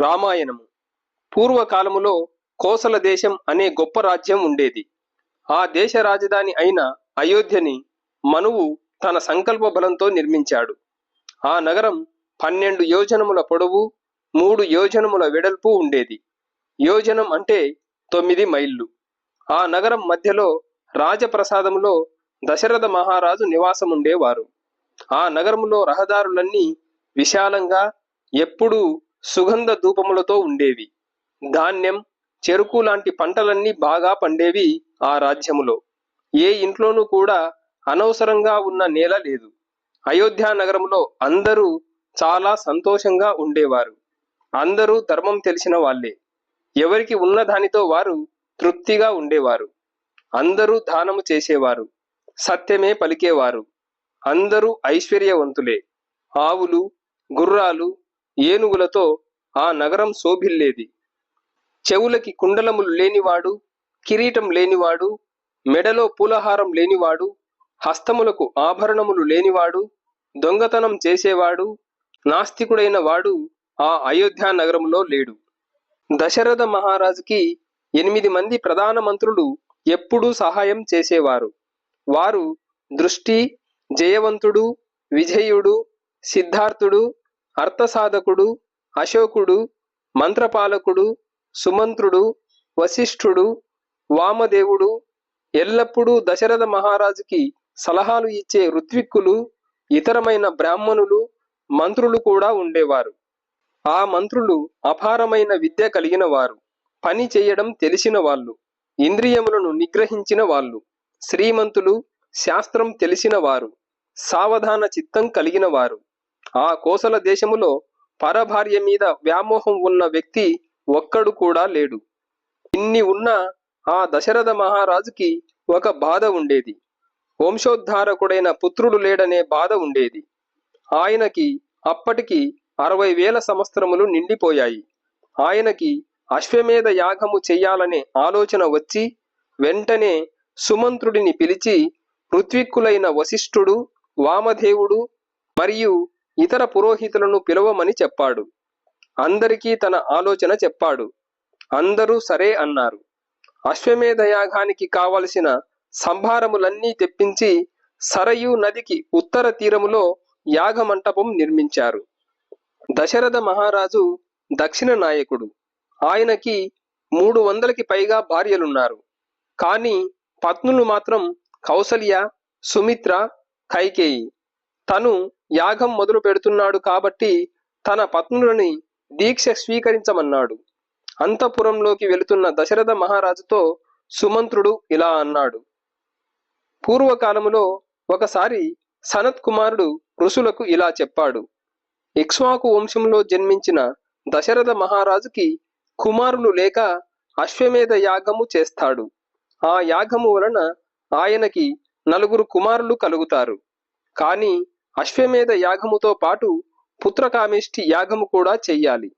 రామాయణము. పూర్వకాలములో కోసల దేశం అనే గొప్ప రాజ్యం ఉండేది. ఆ దేశ రాజధాని అయిన అయోధ్యని మనువు తన సంకల్ప బలంతో నిర్మించాడు. ఆ నగరం పన్నెండు యోజనముల పొడవు మూడు యోజనముల వెడల్పు ఉండేది. యోజనం అంటే తొమ్మిది మైళ్ళు. ఆ నగరం మధ్యలో రాజప్రసాదములో దశరథ మహారాజు నివాసముండేవారు. ఆ నగరములో రహదారులన్నీ విశాలంగా ఎప్పుడూ సుగంధ ధూపములతో ఉండేవి. ధాన్యం చెరుకు లాంటి పంటలన్నీ బాగా పండేవి ఆ రాజ్యములో. ఏ ఇంట్లోనూ కూడా అనవసరంగా ఉన్న నేల లేదు. అయోధ్య నగరంలో అందరూ చాలా సంతోషంగా ఉండేవారు. అందరూ ధర్మం తెలిసిన వాళ్ళే. ఎవరికి ఉన్న దానితో వారు తృప్తిగా ఉండేవారు. అందరూ దానము చేసేవారు. సత్యమే పలికేవారు. అందరూ ఐశ్వర్యవంతులే. ఆవులు గుర్రాలు ఏనుగులతో ఆ నగరం శోభిల్లేది. చెవులకి కుండలములు లేనివాడు కిరీటం లేనివాడు మెడలో పూలహారం లేనివాడు హస్తములకు ఆభరణములు లేనివాడు దొంగతనం చేసేవాడు నాస్తికుడైన వాడు ఆ అయోధ్య నగరంలో లేడు. దశరథ మహారాజుకి ఎనిమిది మంది ప్రధాన మంత్రులు ఎప్పుడూ సహాయం చేసేవారు. వారు దృష్టి జయవంతుడు విజయుడు సిద్ధార్థుడు అర్థసాధకుడు అశోకుడు మంత్రపాలకుడు సుమంత్రుడు వశిష్ఠుడు వామదేవుడు ఎల్లప్పుడూ దశరథ మహారాజుకి సలహాలు ఇచ్చే ఋత్విక్కులు ఇతరమైన బ్రాహ్మణులు మంత్రులు కూడా ఉండేవారు. ఆ మంత్రులు అపారమైన విద్య కలిగిన వారు పని చేయడం తెలిసిన వాళ్ళు. ఇంద్రియములను నిగ్రహించిన వాళ్ళు. శ్రీమంతులు శాస్త్రం తెలిసిన వారు. సావధాన చిత్తం కలిగిన వారు. ఆ కోసల దేశములో పరభార్య మీద వ్యామోహం ఉన్న వ్యక్తి ఒక్కడు కూడా లేడు. ఇన్ని ఉన్న ఆ దశరథ మహారాజుకి ఒక బాధ ఉండేది. వంశోద్ధారకుడైన పుత్రుడు లేడనే బాధ ఉండేది. ఆయనకి అప్పటికి అరవై వేల సంవత్సరములు నిండిపోయాయి. ఆయనకి అశ్వమేధ యాగము చెయ్యాలనే ఆలోచన వచ్చి వెంటనే సుమంత్రుడిని పిలిచి ఋత్విక్కులైన వశిష్ఠుడు వామదేవుడు మరియు ఇతర పురోహితులను పిలవమని చెప్పాడు. అందరికీ తన ఆలోచన చెప్పాడు. అందరూ సరే అన్నారు. అశ్వమేధ యాగానికి కావలసిన సంభారములన్నీ తెప్పించి సరయు నదికి ఉత్తర తీరములో యాగమంటపం నిర్మించారు. దశరథ మహారాజు దక్షిణ నాయకుడు. ఆయనకి మూడు వందలకి పైగా భార్యలున్నారు. కానీ పత్నులు మాత్రం కౌసల్య సుమిత్ర కైకేయి. తను యాగం మొదలు పెడుతున్నాడు కాబట్టి తన పత్నులని దీక్ష స్వీకరించమన్నాడు. అంతఃపురంలోకి వెళుతున్న దశరథ మహారాజుతో సుమంత్రుడు ఇలా అన్నాడు. పూర్వకాలములో ఒకసారి సనత్ కుమారుడు ఋషులకు ఇలా చెప్పాడు. ఇక్ష్వాకు వంశంలో జన్మించిన దశరథ మహారాజుకి కుమారులు లేక అశ్వమేధ యాగము చేస్తాడు. ఆ యాగము వలన ఆయనకి నలుగురు కుమారులు కలుగుతారు. కానీ అశ్వమేధ యాగముతో పాటు పుత్రకామేష్టి యాగము కూడా చెయ్యాలి.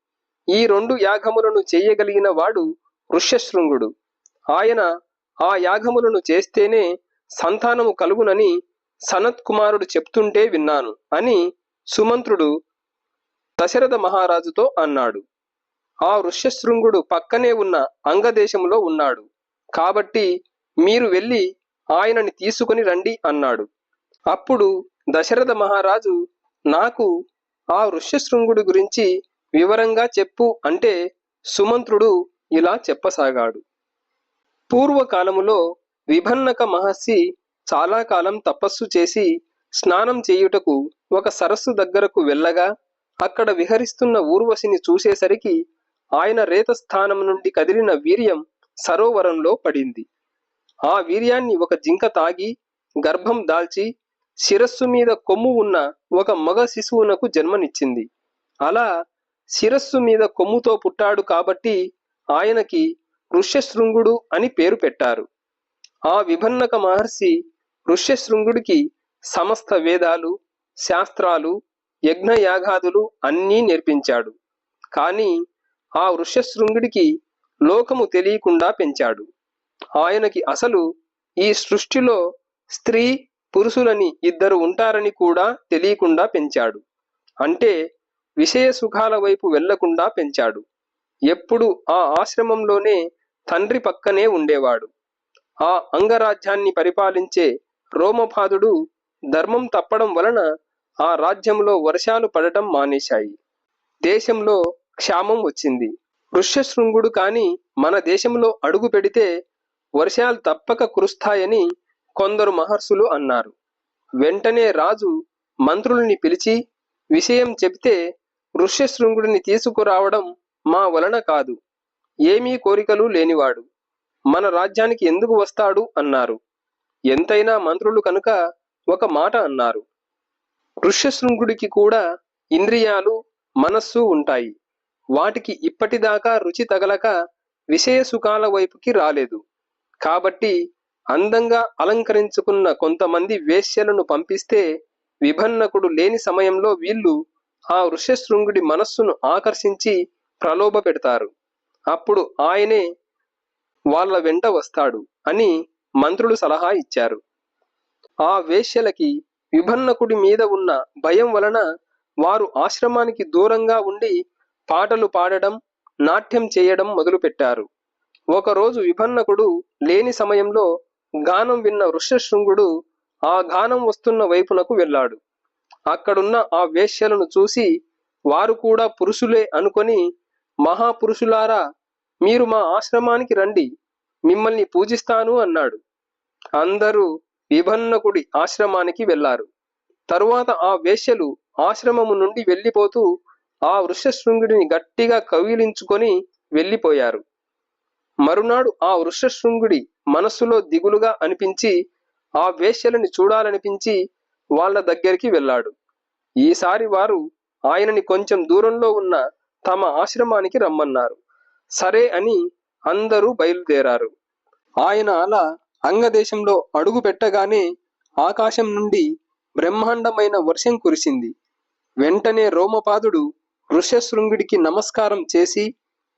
ఈ రెండు యాగములను చెయ్యగలిగిన వాడు ఋష్యశృంగుడు ఆయన ఆ యాగములను చేస్తేనే సంతానము కలుగునని సనత్ కుమారుడు చెప్తుంటే విన్నాను అని సుమంత్రుడు దశరథ మహారాజుతో అన్నాడు. ఆ ఋష్యశృంగుడు పక్కనే ఉన్న అంగదేశంలో ఉన్నాడు. కాబట్టి మీరు వెళ్ళి ఆయనని తీసుకుని రండి అన్నాడు. అప్పుడు దశరథ మహారాజు నాకు ఆ ఋష్యశృంగుడి గురించి వివరంగా చెప్పు అంటే సుమంత్రుడు ఇలా చెప్పసాగాడు. పూర్వకాలములో విభన్నక మహర్షి చాలా కాలం తపస్సు చేసి స్నానం చేయుటకు ఒక సరస్సు దగ్గరకు వెళ్ళగా అక్కడ విహరిస్తున్న ఊర్వశిని చూసేసరికి ఆయన రేతస్థానం నుండి కదిలిన వీర్యం సరోవరంలో పడింది. ఆ వీర్యాన్ని ఒక జింక తాగి గర్భం దాల్చి శిరస్సు మీద కొమ్ము ఉన్న ఒక మగ శిశువునకు జన్మనిచ్చింది. అలా శిరస్సు మీద కొమ్ముతో పుట్టాడు కాబట్టి ఆయనకి ఋష్యశృంగుడు అని పేరు పెట్టారు. ఆ విభన్నక మహర్షి ఋష్యశృంగుడికి సమస్త వేదాలు శాస్త్రాలు యజ్ఞయాగాదులు అన్నీ నేర్పించాడు. కానీ ఆ వృషశృంగుడికి లోకము తెలియకుండా పెంచాడు. ఆయనకి అసలు ఈ సృష్టిలో స్త్రీ పురుషులని ఇద్దరు ఉంటారని కూడా తెలియకుండా పెంచాడు. అంటే విషయ సుఖాల వైపు వెళ్ళకుండా పెంచాడు. ఎప్పుడు ఆ ఆశ్రమంలోనే తండ్రి పక్కనే ఉండేవాడు. ఆ అంగరాజ్యాన్ని పరిపాలించే రోమపాదుడు ధర్మం తప్పడం వలన ఆ రాజ్యంలో వర్షాలు పడటం మానేశాయి. దేశంలో క్షామం వచ్చింది. వృష్యశృంగుడు కాని మన దేశంలో అడుగు పెడితే వర్షాలు తప్పక కురుస్తాయని కొందరు మహర్షులు అన్నారు. వెంటనే రాజు మంత్రుల్ని పిలిచి విషయం చెబితే ఋష్యశృంగుడిని తీసుకురావడం మా వలన కాదు. ఏమీ కోరికలు లేనివాడు. మన రాజ్యానికి ఎందుకు వస్తాడు? అన్నారు. ఎంతైనా మంత్రులు కనుక ఒక మాట అన్నారు. ఋష్యశృంగుడికి కూడా ఇంద్రియాలు మనస్సు ఉంటాయి. వాటికి ఇప్పటిదాకా రుచి తగలక విషయ సుఖాల వైపుకి రాలేదు. కాబట్టి అందంగా అలంకరించుకున్న కొంతమంది వేశ్యలను పంపిస్తే విభన్నకుడు లేని సమయంలో వీళ్ళు ఆ ఋష్యశృంగుడి మనస్సును ఆకర్షించి ప్రలోభ పెడతారు. అప్పుడు ఆయనే వాళ్ళ వెంట వస్తాడు అని మంత్రులు సలహా ఇచ్చారు. ఆ వేశ్యలకి విభన్నకుడి మీద ఉన్న భయం వలన వారు ఆశ్రమానికి దూరంగా ఉండి పాటలు పాడడం నాట్యం చేయడం మొదలుపెట్టారు. ఒకరోజు విభన్నకుడు లేని సమయంలో గానం విన్న వృషశృంగుడు ఆ గానం వస్తున్న వైపునకు వెళ్ళాడు. అక్కడున్న ఆ వేశ్యలను చూసి వారు కూడా పురుషులే అనుకొని మహాపురుషులారా మీరు మా ఆశ్రమానికి రండి మిమ్మల్ని పూజిస్తాను అన్నాడు. అందరూ విభన్నకుడి ఆశ్రమానికి వెళ్ళారు. తరువాత ఆ వేశ్యలు ఆశ్రమము నుండి వెళ్ళిపోతూ ఆ వృషశృంగుడిని గట్టిగా కవిలించుకొని వెళ్ళిపోయారు. మరునాడు ఆ వృషశృంగుడి మనస్సులో దిగులుగా అనిపించి ఆ వేశ్యలని చూడాలనిపించి వాళ్ళ దగ్గరికి వెళ్ళాడు. ఈసారి వారు ఆయనని కొంచెం దూరంలో ఉన్న తమ ఆశ్రమానికి రమ్మన్నారు. సరే అని అందరూ బయలుదేరారు. ఆయన అలా అంగదేశంలో అడుగు పెట్టగానే ఆకాశం నుండి బ్రహ్మాండమైన వర్షం కురిసింది. వెంటనే రోమపాదుడు ఋష్యశృంగుడికి నమస్కారం చేసి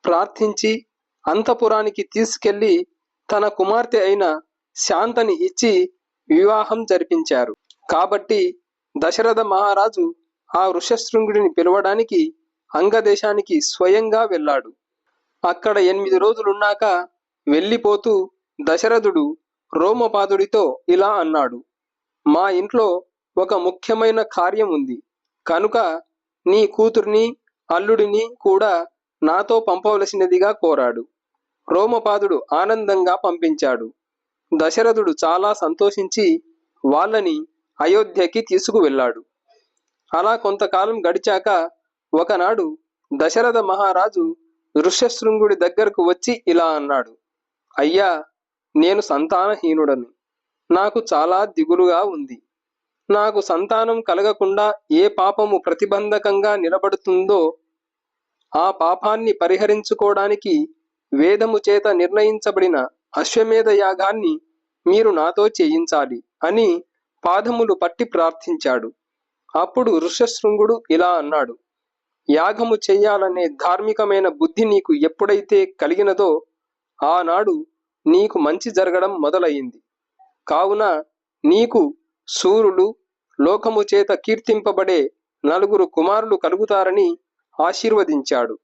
ప్రార్థించి అంతపురానికి తీసుకెళ్ళి తన కుమార్తె అయిన శాంతని ఇచ్చి వివాహం జరిపించారు. కాబట్టి దశరథ మహారాజు ఆ వృషశృంగుడిని పిలవడానికి అంగదేశానికి స్వయంగా వెళ్ళాడు. అక్కడ ఎనిమిది రోజులున్నాక వెళ్ళిపోతూ దశరథుడు రోమపాదుడితో ఇలా అన్నాడు. మా ఇంట్లో ఒక ముఖ్యమైన కార్యం ఉంది. కనుక నీ కూతుర్ని అల్లుడిని కూడా నాతో పంపవలసినదిగా కోరాడు. రోమపాదుడు ఆనందంగా పంపించాడు. దశరథుడు చాలా సంతోషించి వాళ్ళని అయోధ్యకి తీసుకువెళ్ళాడు. అలా కొంతకాలం గడిచాక ఒకనాడు దశరథ మహారాజు ఋష్యశృంగుడి దగ్గరకు వచ్చి ఇలా అన్నాడు. అయ్యా నేను సంతానహీనుడను. నాకు చాలా దిగులుగా ఉంది. నాకు సంతానం కలగకుండా ఏ పాపము ప్రతిబంధకంగా నిలబడుతుందో ఆ పాపాన్ని పరిహరించుకోవడానికి వేదము చేత నిర్ణయించబడిన అశ్వమేధ యాగాన్ని మీరు నాతో చేయించాలి అని పాదములు పట్టి ప్రార్థించాడు. అప్పుడు ఋషశృంగుడు ఇలా అన్నాడు యాగము చెయ్యాలనే ధార్మికమైన బుద్ధి నీకు ఎప్పుడైతే కలిగినదో ఆనాడు నీకు మంచి జరగడం మొదలయ్యింది. కావున నీకు సూర్యులు లోకము చేత కీర్తింపబడే నలుగురు కుమారులు కలుగుతారని ఆశీర్వదించాడు.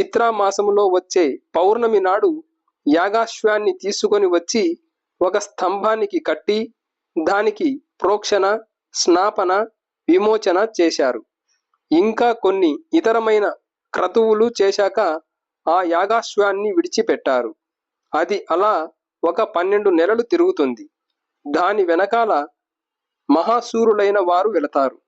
చైత్ర మాసములో చిత్రామాసములో వచ్చే పౌర్ణమి నాడు యాగాశ్వాన్ని తీసుకొని వచ్చి ఒక స్తంభానికి కట్టి దానికి ప్రోక్షణ స్నాపన విమోచన చేశారు. ఇంకా కొన్ని ఇతరమైన క్రతువులు చేశాక ఆ యాగాశ్వాన్ని విడిచిపెట్టారు. అది అలా ఒక పన్నెండు నెలలు తిరుగుతుంది. దాని వెనకాల మహాసూరులైన వారు వెళతారు.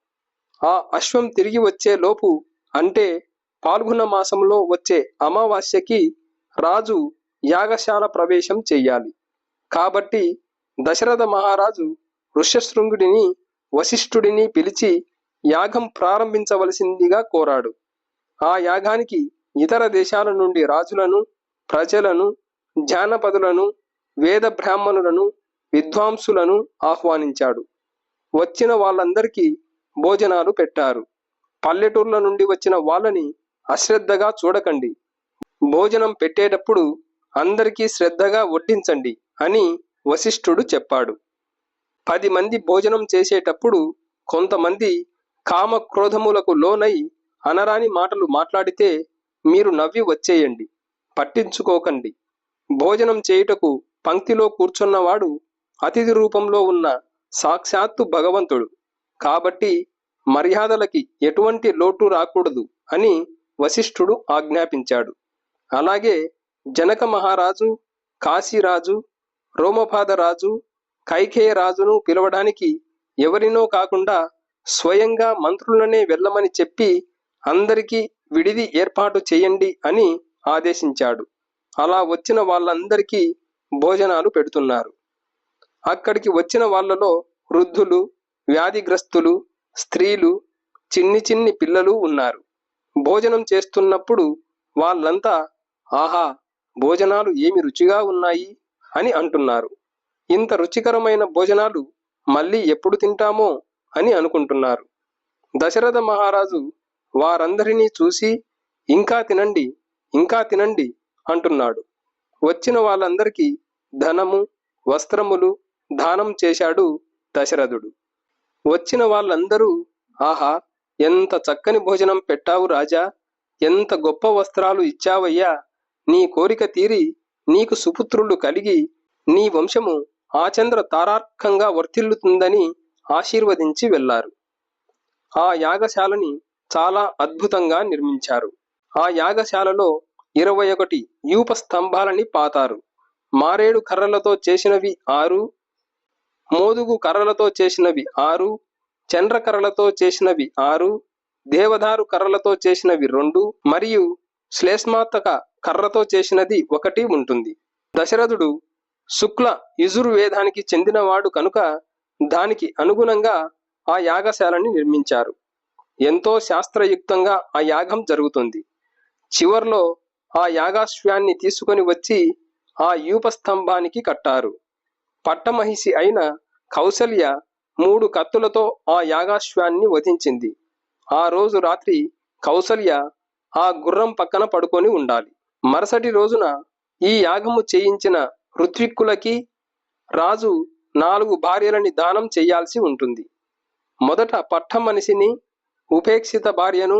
ఆ అశ్వం తిరిగి వచ్చే లోపు అంటే పాల్గొన మాసంలో వచ్చే అమావాస్యకి రాజు యాగశాల ప్రవేశం చెయ్యాలి. కాబట్టి దశరథ మహారాజు ఋష్యశృంగుడిని వశిష్ఠుడిని పిలిచి యాగం ప్రారంభించవలసిందిగా కోరాడు. ఆ యాగానికి ఇతర దేశాల నుండి రాజులను ప్రజలను జానపదులను వేద బ్రాహ్మణులను విద్వాంసులను ఆహ్వానించాడు. వచ్చిన వాళ్ళందరికీ భోజనాలు పెట్టారు. పల్లెటూర్ల నుండి వచ్చిన వాళ్ళని అశ్రద్ధగా చూడకండి. భోజనం పెట్టేటప్పుడు అందరికీ శ్రద్ధగా వడ్డించండి అని వశిష్ఠుడు చెప్పాడు. పది మంది భోజనం చేసేటప్పుడు కొంతమంది కామ క్రోధములకు లోనై అనరాని మాటలు మాట్లాడితే మీరు నవ్వి వచ్చేయండి. పట్టించుకోకండి. భోజనం చేయుటకు పంక్తిలో కూర్చున్నవాడు అతిథి రూపంలో ఉన్న సాక్షాత్తు భగవంతుడు. కాబట్టి మర్యాదలకి ఎటువంటి లోటు రాకూడదు అని వశిష్ఠుడు ఆజ్ఞాపించాడు. అలాగే జనక మహారాజు కాశీరాజు రోమపాదరాజు కైకేయ రాజును పిలవడానికి ఎవరినో కాకుండా స్వయంగా మంత్రులనే వెళ్ళమని చెప్పి అందరికీ విడిది ఏర్పాటు చేయండి అని ఆదేశించాడు. అలా వచ్చిన వాళ్ళందరికీ భోజనాలు పెడుతున్నారు. అక్కడికి వచ్చిన వాళ్ళలో వృద్ధులు వ్యాధిగ్రస్తులు స్త్రీలు చిన్ని చిన్ని పిల్లలు ఉన్నారు. భోజనం చేస్తున్నప్పుడు వాళ్ళంతా ఆహా భోజనాలు ఏమి రుచిగా ఉన్నాయి? అని అంటున్నారు. ఇంత రుచికరమైన భోజనాలు మళ్ళీ ఎప్పుడు తింటామో? అని అనుకుంటున్నారు. దశరథ మహారాజు వారందరినీ చూసి ఇంకా తినండి ఇంకా తినండి అంటున్నాడు. వచ్చిన వాళ్ళందరికీ ధనము వస్త్రములు దానం చేశాడు దశరథుడు. వచ్చిన వాళ్ళందరూ ఆహా ఎంత చక్కని భోజనం పెట్టావు రాజా? ఎంత గొప్ప వస్త్రాలు ఇచ్చావయ్యా? నీ కోరిక తీరి నీకు సుపుత్రులు కలిగి నీ వంశము ఆచంద్ర తారార్కంగా వర్తిల్లుతుందని ఆశీర్వదించి వెళ్ళారు ఆ యాగశాలని చాలా అద్భుతంగా నిర్మించారు. ఆ యాగశాలలో ఇరవై ఒకటి యూప స్తంభాలని పాతారు. మారేడు కర్రలతో చేసినవి ఆరు మోదుగు కర్రలతో చేసినవి ఆరు చంద్ర కర్రలతో చేసినవి ఆరు దేవదారు కర్రలతో చేసినవి రెండు మరియు శ్లేష్మాతక కర్రతో చేసినది ఒకటి ఉంటుంది. దశరథుడు శుక్ల యజుర్వేదానికి చెందినవాడు కనుక దానికి అనుగుణంగా ఆ యాగశాలని నిర్మించారు. ఎంతో శాస్త్రయుక్తంగా ఆ యాగం జరుగుతుంది. చివర్లో ఆ యాగాశ్వాన్ని తీసుకొని వచ్చి ఆ యూపస్తంభానికి కట్టారు. పట్టమహిషి అయిన కౌసల్య మూడు కత్తులతో ఆ యాగాశ్వాన్ని వధించింది. ఆ రోజు రాత్రి కౌసల్య ఆ గుర్రం పక్కన పడుకొని ఉండాలి. మరుసటి రోజున ఈ యాగము చేయించిన ఋత్విక్కులకి రాజు నాలుగు భార్యలని దానం చేయాల్సి ఉంటుంది. మొదట పట్ట మనిషిని ఉపేక్షిత భార్యను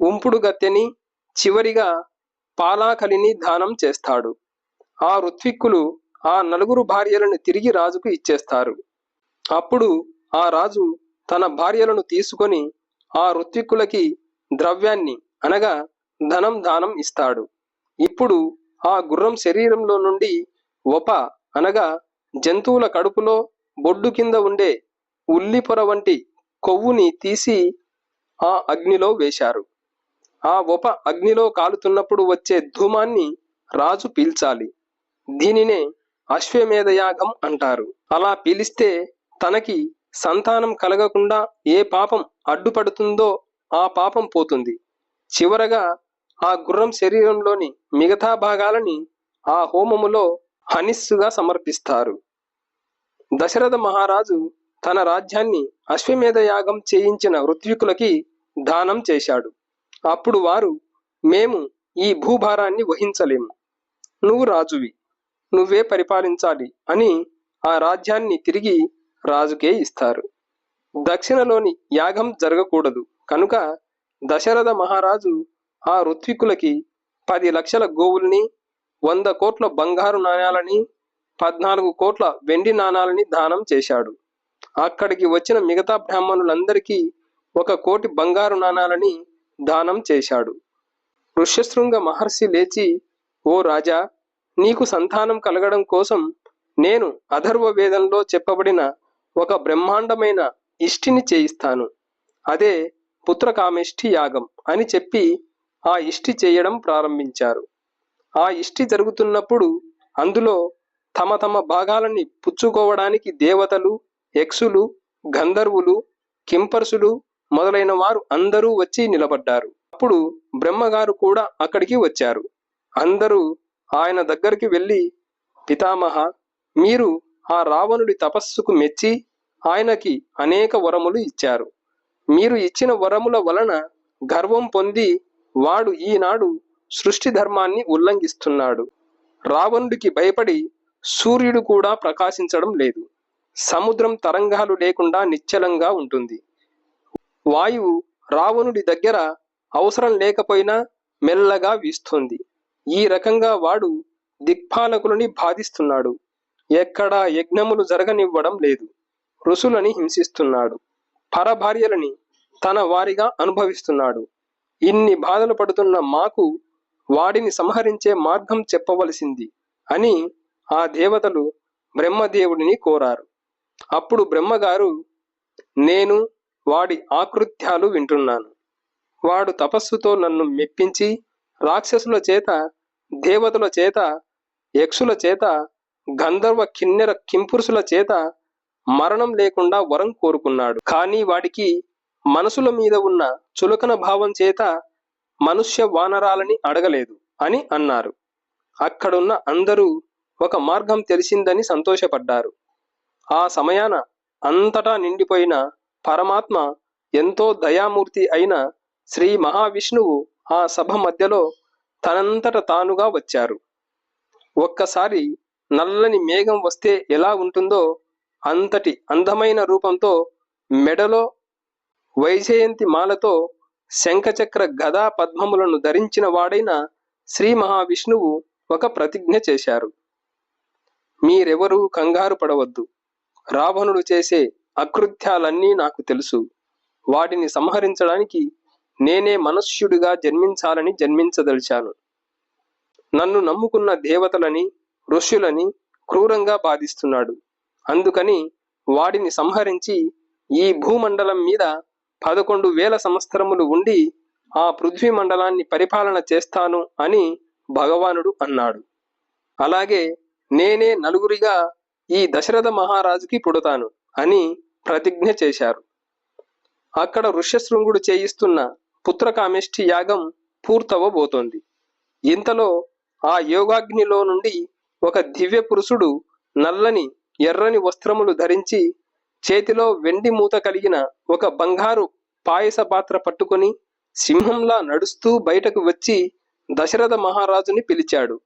ఉంపుడుగత్తెని చివరిగా పాలాకలిని దానం చేస్తాడు. ఆ ఋత్విక్కులు ఆ నలుగురు భార్యలను తిరిగి రాజుకు ఇచ్చేస్తారు. అప్పుడు ఆ రాజు తన భార్యలను తీసుకొని ఆ ఋత్విక్కులకి ద్రవ్యాన్ని అనగా ధనం దానం ఇస్తాడు. ఇప్పుడు ఆ గుర్రం శరీరంలో నుండి ఒప అనగా జంతువుల కడుపులో బొడ్డు కింద ఉండే ఉల్లిపొర వంటి కొవ్వుని తీసి ఆ అగ్నిలో వేశారు. ఆ ఒప అగ్నిలో కాలుతున్నప్పుడు వచ్చే ధూమాన్ని రాజు పీల్చాలి. దీనినే అశ్వమేధయాగం అంటారు. అలా పీలిస్తే తనకి సంతానం కలగకుండా ఏ పాపం అడ్డుపడుతుందో ఆ పాపం పోతుంది. చివరగా ఆ గుర్రం శరీరంలోని మిగతా భాగాలని ఆ హోమములో హనిస్సుగా సమర్పిస్తారు. దశరథ మహారాజు తన రాజ్యాన్ని అశ్వమేధ యాగం చేయించిన ఋత్వికులకి దానం చేశాడు. అప్పుడు వారు మేము ఈ భూభారాన్ని వహించలేము. నువ్వు రాజువి. నువ్వే పరిపాలించాలి అని ఆ రాజ్యాన్ని తిరిగి రాజుకే ఇస్తారు. దక్షిణలోని యాగం జరగకూడదు. కనుక దశరథ మహారాజు ఆ ఋత్వికులకి పది లక్షల గోవుల్ని వంద కోట్ల బంగారు నాణాలని పద్నాలుగు కోట్ల వెండి నాణాలని దానం చేశాడు. అక్కడికి వచ్చిన మిగతా బ్రాహ్మణులందరికీ ఒక కోటి బంగారు నాణాలని దానం చేశాడు. ఋష్యశృంగ మహర్షి లేచి ఓ రాజా నీకు సంతానం కలగడం కోసం నేను అథర్వ వేదంలో చెప్పబడిన ఒక బ్రహ్మాండమైన ఇష్టిని చేయిస్తాను. అదే పుత్రకామేష్టి యాగం అని చెప్పి ఆ ఇష్టి చేయడం ప్రారంభించారు. ఆ ఇష్టి జరుగుతున్నప్పుడు అందులో తమ తమ భాగాలని పుచ్చుకోవడానికి దేవతలు యక్షులు గంధర్వులు కింపర్సులు మొదలైన వారు అందరూ వచ్చి నిలబడ్డారు. అప్పుడు బ్రహ్మగారు కూడా అక్కడికి వచ్చారు. అందరూ ఆయన దగ్గరికి వెళ్ళి పితామహ మీరు ఆ రావణుడి తపస్సుకు మెచ్చి ఆయనకి అనేక వరములు ఇచ్చారు. మీరు ఇచ్చిన వరముల వలన గర్వం పొంది వాడు ఈనాడు సృష్టి ధర్మాన్ని ఉల్లంఘిస్తున్నాడు. రావణుడికి భయపడి సూర్యుడు కూడా ప్రకాశించడం లేదు. సముద్రం తరంగాలు లేకుండా నిశ్చలంగా ఉంటుంది. వాయువు రావణుడి దగ్గర అవసరం లేకపోయినా మెల్లగా వీస్తోంది. ఈ రకంగా వాడు దిక్పాలకులని బాధిస్తున్నాడు. ఎక్కడా యజ్ఞములు జరగనివ్వడం లేదు. ఋషులని హింసిస్తున్నాడు. పరభార్యలని తన వారిగా అనుభవిస్తున్నాడు. ఇన్ని బాధలు పడుతున్న మాకు వాడిని సంహరించే మార్గం చెప్పవలసింది అని ఆ దేవతలు బ్రహ్మదేవుడిని కోరారు. అప్పుడు బ్రహ్మగారు నేను వాడి ఆకృత్యాలు వింటున్నాను. వాడు తపస్సుతో నన్ను మెప్పించి రాక్షసుల చేత దేవతల చేత యక్షుల చేత గంధర్వ కిన్నెర కింపురుషుల చేత మరణం లేకుండా వరం కోరుకున్నాడు. కానీ వాడికి మనసుల మీద ఉన్న చులకన భావం చేత మనుష్య వానరాలని అడగలేదు అని అన్నారు. అక్కడున్న అందరూ ఒక మార్గం తెలిసిందని సంతోషపడ్డారు. ఆ సమయాన అంతటా నిండిపోయిన పరమాత్మ ఎంతో దయామూర్తి అయిన శ్రీ మహావిష్ణువు ఆ సభ మధ్యలో తనంతట తానుగా వచ్చారు. ఒక్కసారి నల్లని మేఘం వస్తే ఎలా ఉంటుందో అంతటి అందమైన రూపంతో మెడలో వైజయంతి మాలతో శంఖచక్ర గదా పద్మములను ధరించిన వాడైన శ్రీ మహావిష్ణువు ఒక ప్రతిజ్ఞ చేశారు. మీరెవరూ కంగారు పడవద్దు. రావణుడు చేసే అకృత్యాలన్నీ నాకు తెలుసు. వాటిని సంహరించడానికి నేనే మనుష్యుడిగా జన్మించాలని జన్మించదలిచాను. నన్ను నమ్ముకున్న దేవతలని ఋషులని క్రూరంగా బాధిస్తున్నాడు. అందుకని వాడిని సంహరించి ఈ భూమండలం మీద పదకొండు వేల సంవత్సరములు ఉండి ఆ పృథ్వీ మండలాన్ని పరిపాలన చేస్తాను అని భగవానుడు అన్నాడు. అలాగే నేనే నలుగురిగా ఈ దశరథ మహారాజుకి పుడతాను అని ప్రతిజ్ఞ చేశారు. అక్కడ ఋష్యశృంగుడు చేయిస్తున్న పుత్రకామేష్టి యాగం పూర్తవబోతోంది. ఇంతలో ఆ యోగాగ్నిలో నుండి ఒక దివ్య పురుషుడు నల్లని ఎర్రని వస్త్రములు ధరించి చేతిలో వెండి మూత కలిగిన ఒక బంగారు పాయస పాత్ర పట్టుకొని సింహంలా నడుస్తూ బయటకు వచ్చి దశరథ మహారాజుని పిలిచాడు.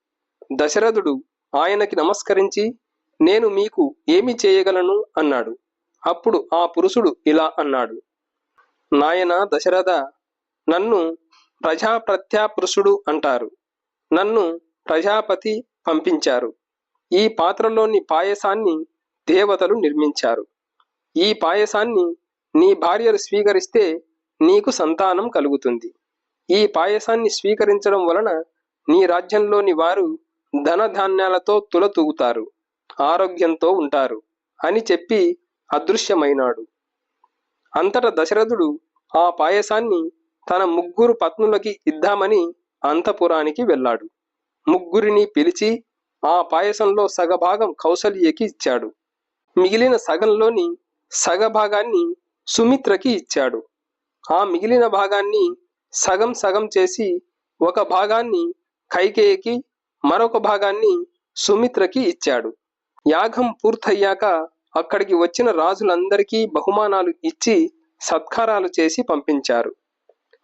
దశరథుడు ఆయనకి నమస్కరించి నేను మీకు ఏమి చేయగలను? అన్నాడు. అప్పుడు ఆ పురుషుడు ఇలా అన్నాడు. నాయన దశరథ నన్ను ప్రజాప్రత్యాపురుషుడు అంటారు. నన్ను ప్రజాపతి పంపించారు. ఈ పాత్రలోని పాయసాన్ని దేవతలు నిర్మించారు. ఈ పాయసాన్ని నీ భార్యలు స్వీకరిస్తే నీకు సంతానం కలుగుతుంది. ఈ పాయసాన్ని స్వీకరించడం వలన నీ రాజ్యంలోని వారు ధనధాన్యాలతో తులతూగుతారు ఆరోగ్యంతో ఉంటారు అని చెప్పి అదృశ్యమైనాడు. అంతట దశరథుడు ఆ పాయసాన్ని తన ముగ్గురు పత్నులకి ఇద్దామని అంతపురానికి వెళ్ళాడు. ముగ్గురిని పిలిచి ఆ పాయసంలో సగభాగం కౌసల్యకి ఇచ్చాడు. మిగిలిన సగంలోని సగభాగాన్ని సుమిత్రకి ఇచ్చాడు. ఆ మిగిలిన భాగాన్ని సగం సగం చేసి ఒక భాగాన్ని కైకేయికి మరొక భాగాన్ని సుమిత్రకి ఇచ్చాడు. యాగం పూర్తయ్యాక అక్కడికి వచ్చిన రాజులందరికీ బహుమానాలు ఇచ్చి సత్కారాలు చేసి పంపించారు.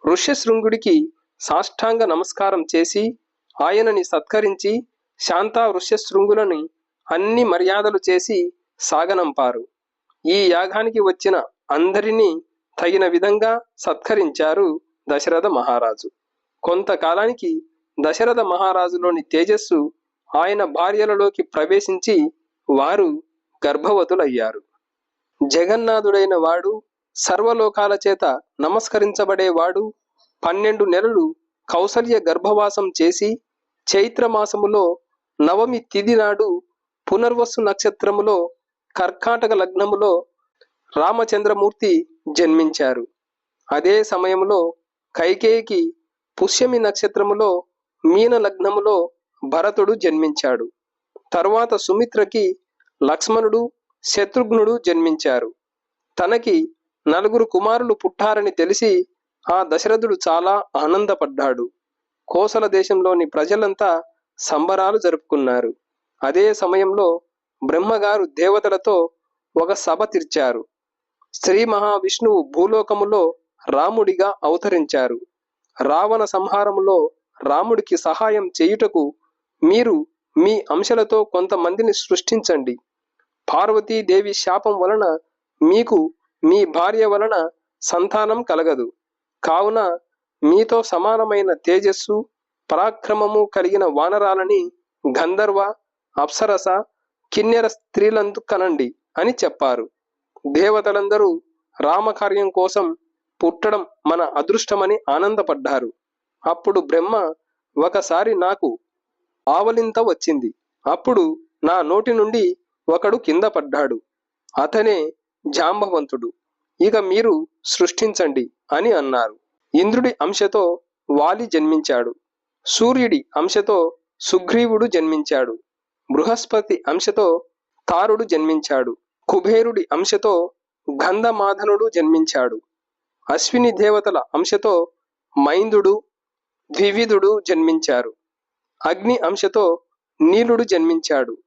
ఋష్యశృంగుడికి సాష్టాంగ నమస్కారం చేసి ఆయనని సత్కరించి శాంతా వృష్యశృంగులని అన్ని మర్యాదలు చేసి సాగనంపారు. ఈ యాగానికి వచ్చిన అందరినీ తగిన విధంగా సత్కరించారు దశరథ మహారాజు. కొంతకాలానికి దశరథ మహారాజులోని తేజస్సు ఆయన భార్యలలోకి ప్రవేశించి వారు గర్భవతులయ్యారు. జగన్నాథుడైన వాడు సర్వలోకాల చేత నమస్కరించబడేవాడు పన్నెండు నెలలు కౌసల్య గర్భవాసం చేసి చైత్రమాసములో నవమి తిది నాడు పునర్వసు నక్షత్రములో కర్కాటక లగ్నములో రామచంద్రమూర్తి జన్మించారు. అదే సమయంలో కైకేయికి పుష్యమి నక్షత్రములో మీన లగ్నములో భరతుడు జన్మించాడు. తరువాత సుమిత్రకి లక్ష్మణుడు శత్రుఘ్నుడు జన్మించారు. తనకి నలుగురు కుమారులు పుట్టారని తెలిసి ఆ దశరథుడు చాలా ఆనందపడ్డాడు. కోసల దేశంలోని ప్రజలంతా సంబరాలు జరుపుకున్నారు. అదే సమయంలో బ్రహ్మగారు దేవతలతో ఒక సభ తీర్చారు. శ్రీ మహావిష్ణువు భూలోకములో రాముడిగా అవతరించారు. రావణ సంహారములో రాముడికి సహాయం చేయుటకు మీరు మీ అంశలతో కొంతమందిని సృష్టించండి. పార్వతీదేవి శాపం వలన మీకు మీ భార్య వలన సంతానం కలగదు. కావున మీతో సమానమైన తేజస్సు పరాక్రమము కలిగిన వానరాలని గంధర్వ అప్సరస కిన్నెర స్త్రీలందు కనండి అని చెప్పారు. దేవతలందరూ రామకార్యం కోసం పుట్టడం మన అదృష్టమని ఆనందపడ్డారు. అప్పుడు బ్రహ్మ ఒకసారి నాకు ఆవలింత వచ్చింది. అప్పుడు నా నోటి నుండి ఒకడు కింద పడ్డాడు. అతనే జాంబవంతుడు. ఇక మీరు సృష్టించండి అని అన్నారు. ఇంద్రుడి అంశతో వాలి జన్మించాడు. సూర్యుడి అంశతో సుగ్రీవుడు జన్మించాడు. బృహస్పతి అంశతో తారుడు జన్మించాడు. కుబేరుడి అంశతో గంధమాధనుడు జన్మించాడు. అశ్విని దేవతల అంశతో మైందుడు ద్వివిధుడు జన్మించారు. అగ్ని అంశతో నీలుడు జన్మించాడు.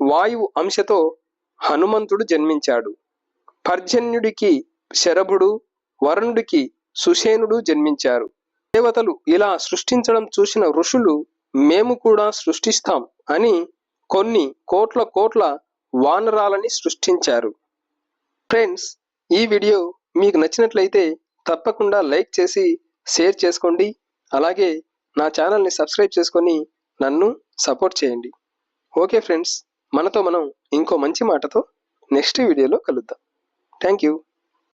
వాయువు అంశతో హనుమంతుడు జన్మించాడు. పర్జన్యుడికి శరభుడు వరుణుడికి సుషేనుడు జన్మించారు. దేవతలు ఇలా సృష్టించడం చూసిన ఋషులు మేము కూడా సృష్టిస్తాం అని కొన్ని కోట్ల కోట్ల వానరాలని సృష్టించారు. ఫ్రెండ్స్ ఈ వీడియో మీకు నచ్చినట్లయితే తప్పకుండా లైక్ చేసి షేర్ చేసుకోండి. అలాగే నా ఛానల్ని సబ్స్క్రైబ్ చేసుకొని నన్ను సపోర్ట్ చేయండి. ఓకే ఫ్రెండ్స్ మనతో మనం ఇంకో మంచి మాటతో నెక్స్ట్ వీడియోలో కలుద్దాం. Thank you.